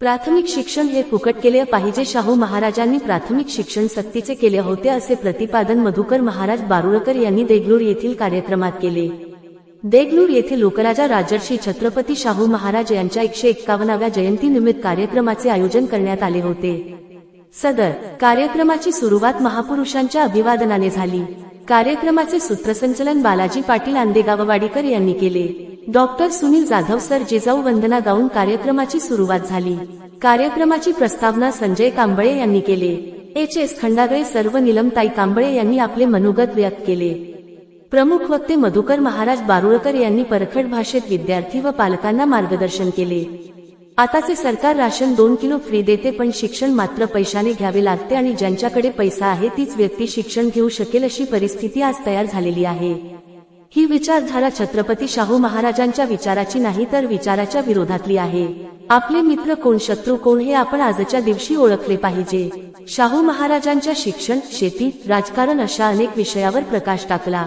प्राथमिक शिक्षण हे फुकट केले पाहिजे. शाहू महाराजांनी प्राथमिक शिक्षण सक्तीचे केले होते असे प्रतिपादन मधुकर महाराज बारुळकर यांनी देगलूर येथील कार्यक्रमात केले. देगलूर येथे लोकराजा राजर्षी छत्रपती शाहू महाराज यांच्या एकशे एक्कावन्नाव्या जयंतीनिमित्त कार्यक्रमाचे आयोजन करण्यात आले होते. सदर कार्यक्रमाची सुरुवात महापुरुषांच्या अभिवादनाने झाली. कार्यक्रमाचे सूत्रसंचलन बालाजी पाटील आंदेगाववाडीकर यांनी केले. डॉक्टर सुनील जाधव सर जिजाऊ वंदना गाऊन कार्यक्रमाची सुरुवात झाली. कार्यक्रमाची प्रस्तावना संजय कांबळे यांनी केले. एच. एस. खंडागळे सर्व निलमताई कांबळे यांनी आपले मनोगत व्यक्त केले. प्रमुख वक्ते मधुकर महाराज बारुळकर यांनी परखड भाषेत विद्यार्थी व पालकांना मार्गदर्शन केले. आताचे सरकार राशन दोन किलो फ्री देते पण शिक्षण मात्र पैशाने घ्यावे लागते आणि ज्यांच्याकडे पैसा आहे तीच व्यक्ती शिक्षण घेऊ शकेल अशी परिस्थिती आज तयार झालेली आहे. ही विचारधारा छत्रपती शाहू महाराजांच्या विचाराची नाही तर विचाराच्या विरोधातली आहे. आपले मित्र कोण शत्रू कोण हे आपण आजच्या दिवशी ओळखले पाहिजे. शाहू महाराजांच्या शिक्षण शेती राजकारण अशा अनेक विषयावर प्रकाश टाकला.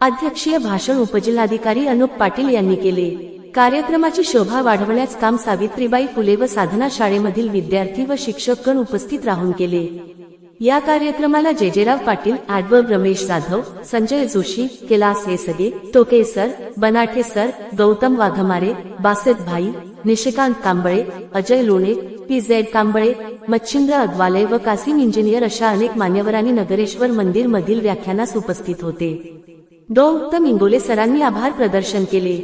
अध्यक्षीय भाषण उपजिल्हाधिकारी अनुप पाटील यांनी केले. कार्यक्रमाची शोभा वाढवण्यास काम सावित्रीबाई फुले व साधना शाळेमधील विद्यार्थी व शिक्षकगण उपस्थित राहून केले. या कार्यक्रमाला जेजेराव पाटील ऍडवर्ब रमेश जाधव संजय जोशी कैलास हेसगे टोके सर बनाठे सर गौतम वाघमारे बासेत भाई निशिकांत कांबळे अजय लोणे पी झेड कांबळे मच्छिंद्र अग्वाले व कासिम इंजिनियर अशा अनेक मान्यवरांनी नगरेश्वर मंदिर मधील व्याख्यानास उपस्थित होते. डॉ उत्तम इंगोले सरांनी आभार प्रदर्शन केले.